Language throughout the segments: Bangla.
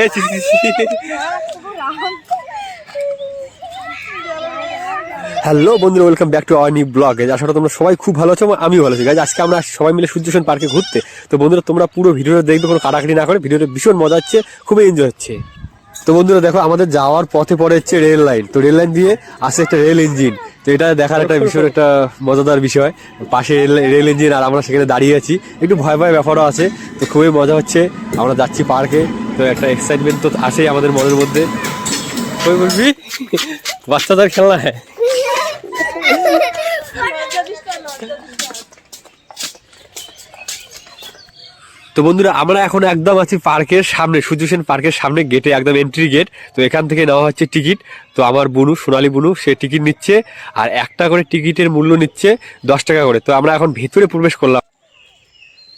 এ। হ্যালো বন্ধুরা welcome back to our new blog করি তোমরা সবাই খুব ভালো আছো আমিও ভালো আছি। আজকে আমরা সবাই মিলে সূর্যসেন পার্কে ঘুরতে। তো বন্ধুরা, তোমরা পুরো ভিডিওটা দেখবে, কোনো কাটাকাটি না করে। ভিডিওটা ভীষণ মজা হচ্ছে, খুবই এনজয় হচ্ছে। তো বন্ধুরা, দেখো, আমাদের যাওয়ার পথে পড়ে হচ্ছে রেল লাইন তো রেল লাইন দিয়ে আসে একটা রেল ইঞ্জিন তো এটা দেখার একটা ভীষণ একটা মজাদার বিষয়। পাশে রেল রেল ইঞ্জিন আর আমরা সেখানে দাঁড়িয়ে আছি। একটু ভয় ভয় ব্যাপারও আছে। তো খুবই মজা হচ্ছে। আমরা যাচ্ছি পার্কে তো একটা এক্সাইটমেন্ট তো আসেই আমাদের মনের মধ্যে। ওই বলবি? বাচ্চাদের খেলনা হ্যাঁ তো বন্ধুরা, আমরা এখন একদম আছি পার্কের সামনে সূর্যসেন পার্কের সামনে গেটে একদম এন্ট্রি গেট তো এখান থেকে নেওয়া হচ্ছে টিকিট তো আমার বুনু, সোনালী বুনু, সে টিকিট নিচ্ছে, আর একটা করে টিকিটের মূল্য নিচ্ছে দশ টাকা করে। তো আমরা এখন ভেতরে প্রবেশ করলাম।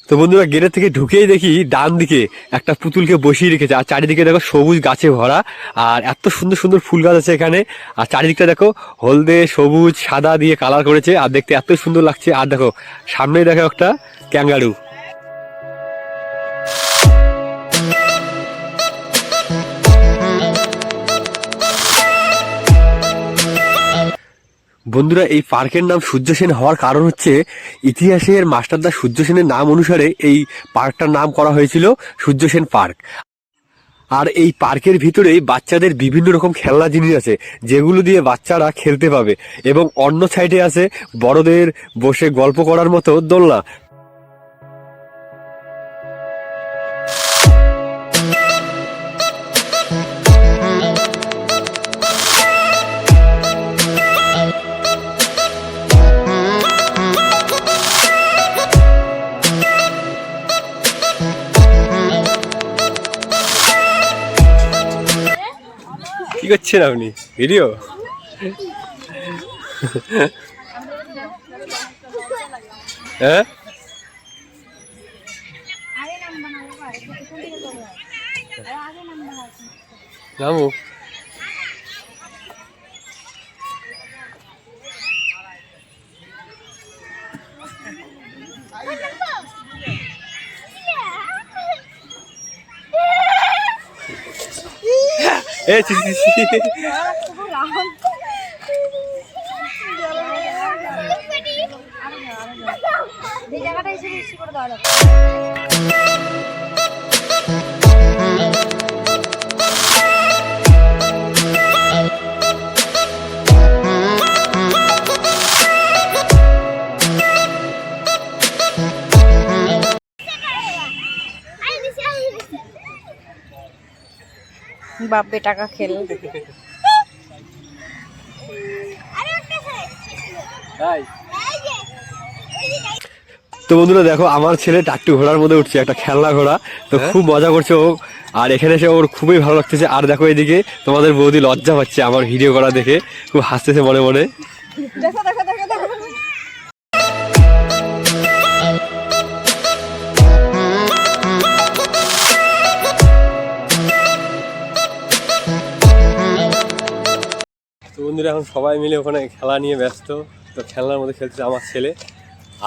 তো বন্ধুরা গেটের থেকে ঢুকেই দেখি ডান দিকে একটা পুতুলকে বসিয়ে রেখেছে, আর চারিদিকে দেখো সবুজ গাছে ভরা, আর এত সুন্দর সুন্দর ফুল গাছ আছে এখানে। আর চারিদিকটা দেখো হলদে, সবুজ, সাদা দিয়ে কালার করেছে, আর দেখতে এত সুন্দর লাগছে। আর দেখো, সামনেই দেখো একটা ক্যাঙ্গারু। বন্ধুরা, এই পার্কের নাম সূর্য সেন হওয়ার কারণ হচ্ছে ইতিহাসের মাস্টারদা সূর্য সেনের নাম অনুসারে এই পার্কটার নাম করা হয়েছিল সূর্য সেন পার্ক। আর এই পার্কের ভিতরেই বাচ্চাদের বিভিন্ন রকম খেলনা জিনিস আছে, যেগুলো দিয়ে বাচ্চারা খেলতে পাবে। এবং অন্য সাইডে আছে বড়দের বসে গল্প করার মতো দোলনা। কি করছেন আপনি? ভিডিও? হ্যাঁ? নামু। এ ছি, ছি। এই জায়গাটা এসে বেশি করে দেওয়া বাপ বেটাকা খেল। তো বন্ধুরা দেখো আমার ছেলে টাট্টু ঘোড়ার মধ্যে উঠছে একটা খেলনা ঘোড়া। তো খুব মজা করছে ও। আর এখানে এসে ওর খুবই ভালো লাগতেছে। আর দেখো এদিকে তোমাদের বৌদি লজ্জা পাচ্ছে আমার ভিডিও করা দেখে। খুব হাসতেছে মনে মনে। দেখো দেখো বন্ধুরা এখন সবাই মিলে ওখানে খেলা নিয়ে ব্যস্ত। তো খেলনার মধ্যে খেলছে আমার ছেলে।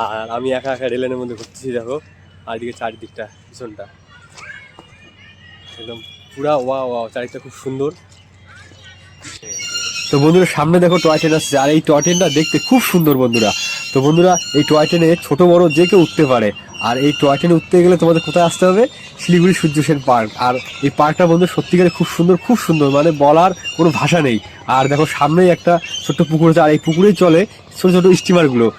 আর আমি একা একা রেলেনের মধ্যে ঘুরতেছি, দেখো। আর এদিকে চারিদিকটা, পিছনটা। একদম পুরা ওয়া ওয়া চারিদিকটা খুব সুন্দর। তো বন্ধুরা, সামনে দেখো টয় ট্রেন আসছে। আর এই টয় ট্রেনটা দেখতে খুব সুন্দর বন্ধুরা। তো বন্ধুরা, এই টয় ট্রেনে ছোট বড় যে কেউ উঠতে পারে। আর এই টয় ট্রেনে উঠতে গেলে তোমাদের কোথায় আসতে হবে? শিলিগুড়ি সূর্য সেন পার্ক। আর এই পার্কটা বন্ধু সত্যিকারে খুব সুন্দর খুব সুন্দর। মানে বলার কোনো ভাষা নেই। আর দেখো সামনেই একটা ছোট্ট পুকুর আছে, আর এই পুকুরেই চলে ছোটো ছোটো স্টিমারগুলো